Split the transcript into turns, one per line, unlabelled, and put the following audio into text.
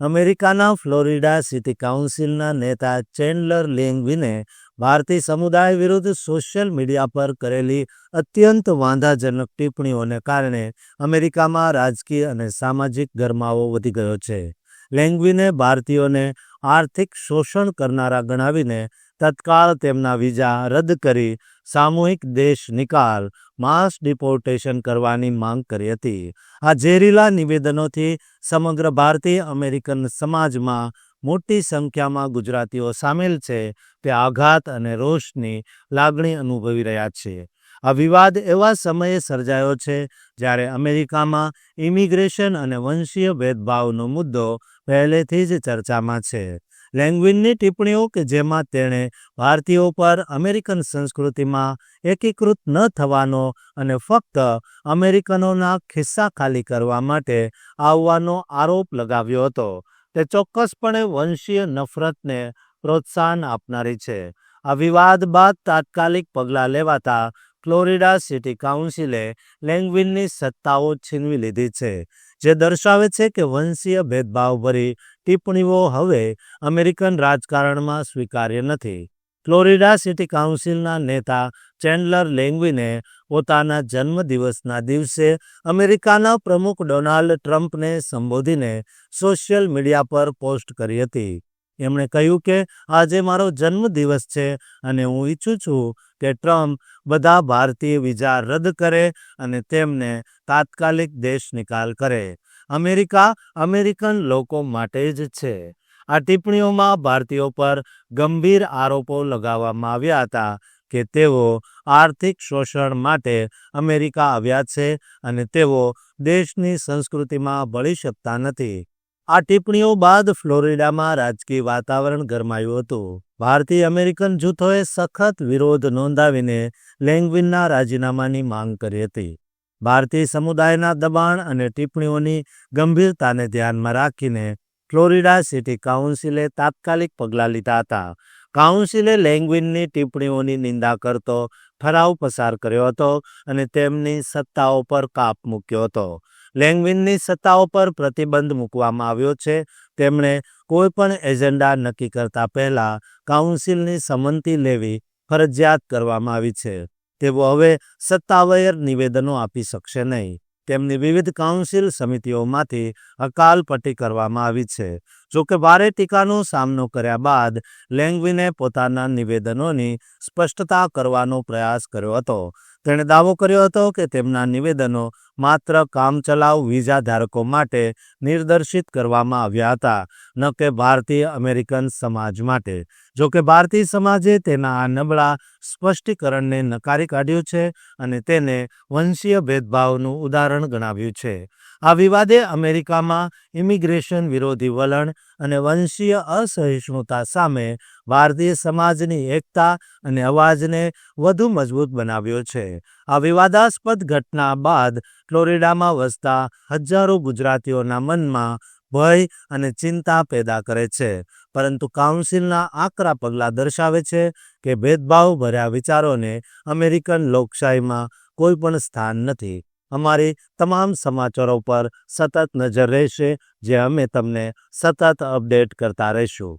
અમેરિકાના Florida city કાઉન્સિલના નેતા Chandler લેંગવિને ભારતીય સમુદાય વિરુદ્ધ સોશિયલ મીડિયા પર કરેલી અત્યંત વાંધાજનક ટિપ્પણીઓને કારણે અમેરિકામાં રાજકીય અને સામાજિક ગરમાવો વધી ગયો છે. લેંગવિને ભારતીયોને આર્થિક શોષણ કરનારા ગણાવીને તત્કાળ તેમના વિઝા રદ કરી સામૂહિક દેશ નિકાલ, માસ ડિપોર્ટેશન કરવાની માંગ કરી હતી. આ ઝેરીલા નિવેદનોથી સમગ્ર ભારતીય અમેરિકન સમાજમાં મોટી સંખ્યામાં ગુજરાતીઓ સામેલ છે તે આઘાત અને રોષની લાગણી અનુભવી રહ્યા છે. આ વિવાદ એવા સમયે સર્જાયો છે જ્યારે અમેરિકામાં ઇમિગ્રેશન અને વંશીય ભેદભાવનો મુદ્દો પહેલેથી જ ચર્ચામાં છે. લેંગ્વિનની ટિપ્પણીઓ કે જેમાં તેણે ભારતીયો પર અમેરિકન સંસ્કૃતિમાં એકીકૃત ન થવાનો અને ફક્ત અમેરિકનોના ખિસ્સા ખાલી કરવા માટે આવવાનો આરોપ લગાવ્યો હતો. તે ચોક્કસપણે વંશીય નફરતને પ્રોત્સાહન આપનારી છે. આ વિવાદ બાદ તાત્કાલિક પગલાં લેવાતા ફ્લોરિડા સિટી કાઉન્સિલે લેંગ્વિનની સત્તાઓ છીનવી લીધી છે, જે દર્શાવે છે કે વંશીય ભેદભાવભરી ટિપ્પણીઓ હવે અમેરિકન રાજકારણમાં સ્વીકાર્ય નથી. ફ્લોરિડા સિટી કાઉન્સિલના નેતા ચેન્ડલર લેંગ્વિને પોતાના જન્મદિવસના દિવસે અમેરિકાના પ્રમુખ ડોનાલ્ડ ટ્રમ્પને સંબોધીને સોશિયલ મીડિયા પર પોસ્ટ કરી હતી. એમણે કહ્યું કે, આજે મારો જન્મદિવસ છે અને હું ઈચ્છું છું કે ટ્રમ્પ બધા ભારતીય વિઝા રદ કરે અને તેમને તાત્કાલિક દેશ નિકાલ કરે. અમેરિકા અમેરિકન લોકો માટે જ છે. આ ટિપ્પણીઓમાં ભારતીયો પર ગંભીર આરોપો લગાવવામાં આવ્યા હતા કે તેઓ આર્થિક શોષણ માટે અમેરિકા આવ્યા છે અને તેઓ દેશની સંસ્કૃતિમાં ભળી શકતા નથી. આ ટિપ્પણીઓ બાદ ફ્લોરિડામાં રાજકીય વાતાવરણ ગરમાયું હતું. ભારતીય અમેરિકન જૂથોએ સખત વિરોધ નોંધાવીને લેંગ્વિનના રાજીનામાની માંગ કરી હતી. ભારતીય સમુદાયના દબાણ અને ટિપ્પણીઓની ગંભીરતાને ધ્યાનમાં રાખીને ફ્લોરિડા સિટી કાઉન્સિલે તાત્કાલિક પગલાં લીધા હતા. કાઉન્સિલે લેંગ્વિનની ટિપ્પણીઓની નિંદા કરતો ઠરાવ પસાર કર્યો હતો અને તેમની સત્તાઓ પર કાપ મૂક્યો હતો. લેંગ્વિનની સત્તાઓ પર પ્રતિબંધ મૂકવામાં આવ્યો છે. તેમણે કોઈપણ એજન્ડા નક્કી કરતા પહેલા કાઉન્સિલની સંમતિ લેવી ફરજિયાત કરવામાં આવી છે. તેઓ હવે સત્તાવયર નિવેદનો આપી શકશે નહીં. તેમની વિવિધ કાઉન્સિલ સમિતિઓમાંથી અકાલપટ્ટી કરવામાં આવી છે. જોકે ભારે ટીકાનો સામનો કર્યા બાદ લેંગ્વિને પોતાના નિવેદનોની સ્પષ્ટતા કરવાનો પ્રયાસ કર્યો હતો. તેણે દાવો કર્યો હતો કે તેમના નિવેદનો માત્ર કામચલાઉ વિઝા ધારકો માટે નિર્દેશિત કરવામાં આવ્યા હતા, ન કે ભારતીય અમેરિકન સમાજ માટે. જોકે ભારતીય સમાજે તેના આ નબળા સ્પષ્ટીકરણને નકારી કાઢ્યું છે અને તેને વંશીય ભેદભાવનું ઉદાહરણ ગણાવ્યું છે. આ વિવાદે અમેરિકામાં ઇમિગ્રેશન વિરોધી વલણ અને વંશીય અસહિષ્ણુતા સામે ભારતીય સમાજની એકતા અને અવાજને વધુ મજબૂત બનાવ્યો છે. આ વિવાદાસ્પદ ઘટના બાદ ફ્લોરિડામાં વસતા હજારો ગુજરાતીઓના મનમાં ભય અને ચિંતા પેદા કરે છે, પરંતુ કાઉન્સિલના આકરા પગલાં દર્શાવે છે કે ભેદભાવ ભર્યા વિચારોને અમેરિકન લોકશાહીમાં કોઈ પણ સ્થાન નથી. અમારી તમામ સમાચારો પર સતત નજર રહેશે જે અમે તમને સતત અપડેટ કરતા રહીશું.